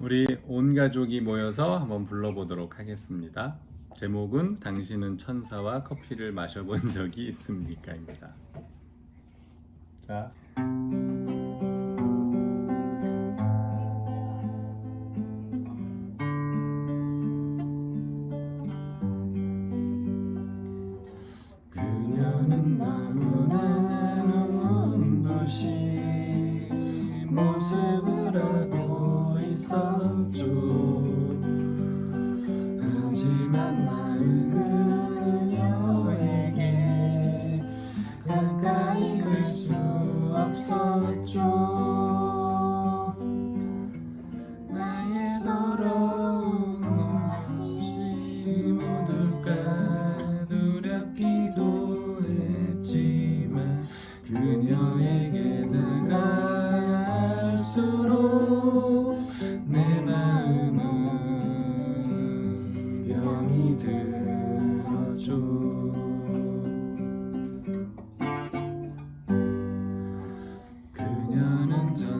우리 온 가족이 모여서 한번 불러보도록 하겠습니다. 제목은 당신은 천사와 커피를 마셔본 적이 있습니까 입니다. 자, 있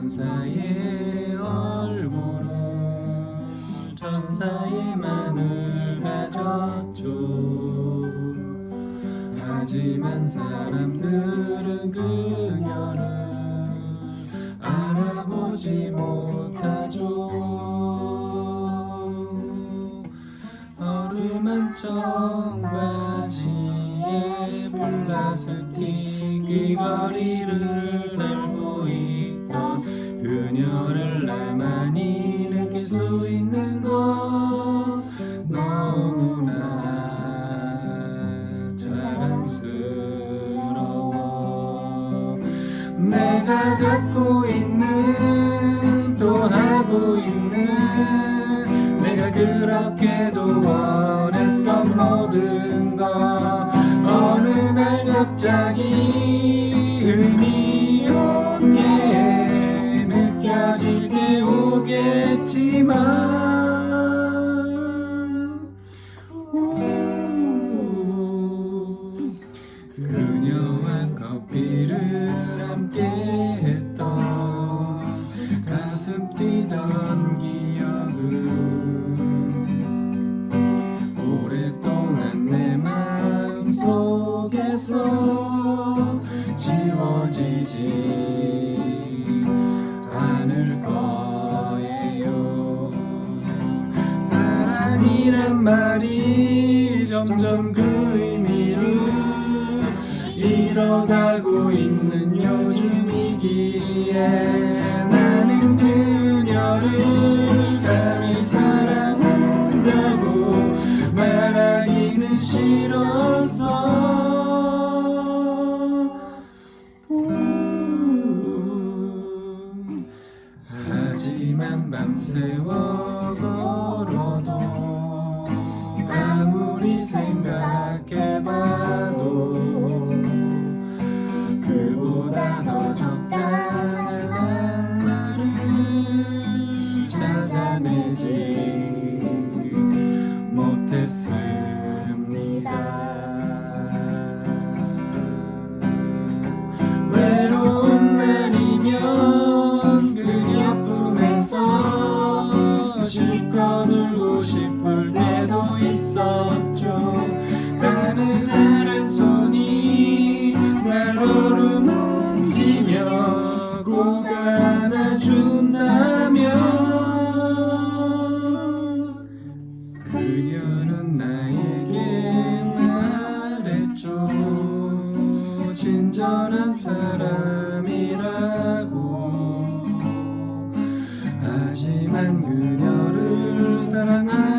전사의 얼굴은 전사의 맘을 가졌죠. 하지만 사람들은 그녀를 알아보지 못하죠. 어루만 청바지에 플라스틱 귀걸이를 달 나만이 느낄 수 있는 건 너무나 자랑스러워. 내가 갖고 있는 또 하고 있는 내가 그렇게도 원했던 모든 것. 어느 날 갑자기 의미 때 오겠지만 우, 그녀와 커피를 함께 했던 가슴 뛰던 기억은 오랫동안 내 마음 속에서 지워지지 말이 점점 그 의미를 잃어가고 있는 요즘이기에 나는 그녀를 감히 사랑한다고 말하기는 싫었어 우, 하지만 밤새워 아무리 생각해봐도 그보다 더 적당한 말을 찾아내지 못했습니다. 외로운 날이면 그녀 품에서 실컷 울고 때도 있었죠. 따뜻한 손이 날 오르막치며 꼭 안아준다면 그녀는 나에게 말했죠. 친절한 사람이라고. 하지만 그녀를 사랑하